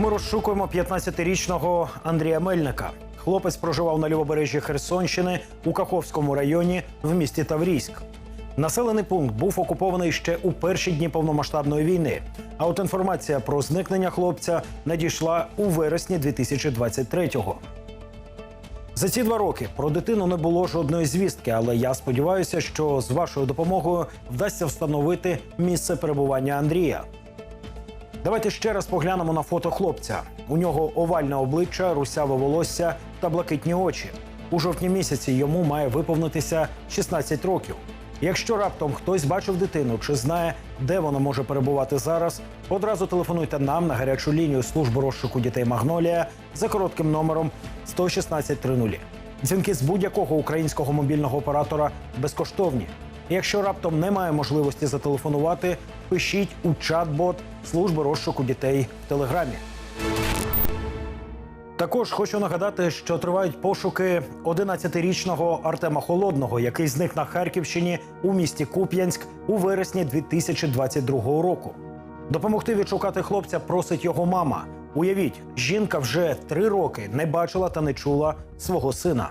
Ми розшукуємо 15-річного Андрія Мельника. Хлопець проживав на лівобережжі Херсонщини у Каховському районі в місті Таврійськ. Населений пункт був окупований ще у перші дні повномасштабної війни. А от інформація про зникнення хлопця надійшла у вересні 2023-го. За ці два роки про дитину не було жодної звістки, але я сподіваюся, що з вашою допомогою вдасться встановити місце перебування Андрія. Давайте ще раз поглянемо на фото хлопця. У нього овальне обличчя, русяве волосся та блакитні очі. У жовтні місяці йому має виповнитися 16 років. Якщо раптом хтось бачив дитину чи знає, де вона може перебувати зараз, одразу телефонуйте нам на гарячу лінію служби розшуку дітей Магнолія за коротким номером 11630. Дзвінки з будь-якого українського мобільного оператора безкоштовні. Якщо раптом немає можливості зателефонувати, пишіть у чат-бот служби розшуку дітей в телеграмі. Також хочу нагадати, що тривають пошуки 11-річного Артема Холодного, який зник на Харківщині у місті Куп'янськ у вересні 2022 року. Допомогти відшукати хлопця просить його мама. Уявіть, жінка вже три роки не бачила та не чула свого сина.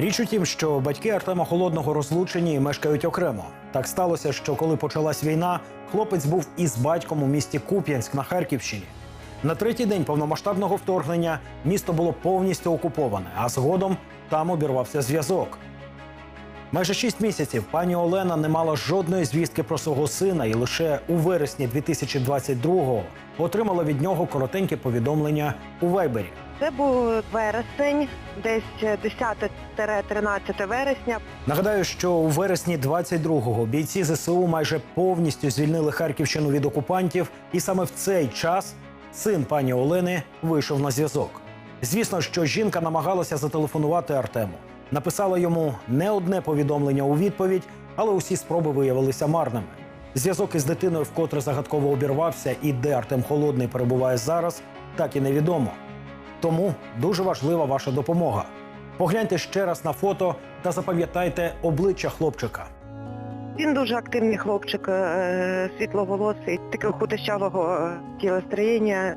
Річ у тім, що батьки Артема Холодного розлучені і мешкають окремо. Так сталося, що коли почалась війна, хлопець був із батьком у місті Куп'янськ на Харківщині. На третій день повномасштабного вторгнення місто було повністю окуповане, а згодом там обірвався зв'язок. Майже шість місяців пані Олена не мала жодної звістки про свого сина і лише у вересні 2022-го отримала від нього коротеньке повідомлення у Вайбері. Це був вересень, десь 10-13 вересня. Нагадаю, що у вересні 22-го бійці ЗСУ майже повністю звільнили Харківщину від окупантів, і саме в цей час син пані Олени вийшов на зв'язок. Звісно, що жінка намагалася зателефонувати Артему. Написала йому не одне повідомлення у відповідь, але усі спроби виявилися марними. Зв'язок із дитиною вкотре загадково обірвався, і де Артем Холодний перебуває зараз, так і невідомо. Тому дуже важлива ваша допомога. Погляньте ще раз на фото та запам'ятайте обличчя хлопчика. Він дуже активний хлопчик, е, світловолосий, такого худощавого е, тілостроєння,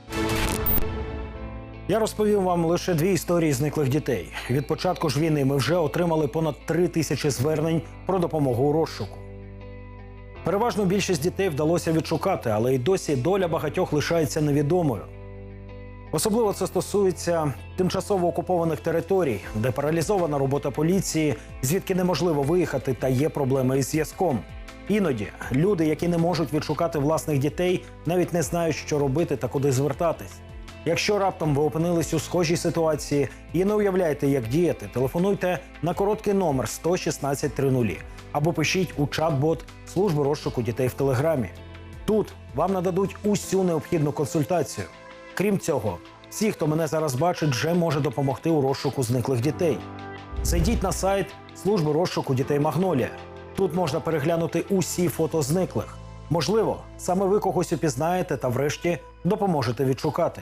Я розповім вам лише дві історії зниклих дітей. Від початку ж війни ми вже отримали понад три тисячі звернень про допомогу у розшуку. Переважну більшість дітей вдалося відшукати, але й досі доля багатьох лишається невідомою. Особливо це стосується тимчасово окупованих територій, де паралізована робота поліції, звідки неможливо виїхати та є проблеми із зв'язком. Іноді люди, які не можуть відшукати власних дітей, навіть не знають, що робити та куди звертатись. Якщо раптом ви опинились у схожій ситуації і не уявляєте, як діяти, телефонуйте на короткий номер 11630 або пишіть у чат-бот служби розшуку дітей в телеграмі. Тут вам нададуть усю необхідну консультацію. Крім цього, всі, хто мене зараз бачить, вже може допомогти у розшуку зниклих дітей. Зайдіть на сайт служби розшуку дітей Магнолія. Тут можна переглянути усі фото зниклих. Можливо, саме ви когось упізнаєте та врешті допоможете відшукати.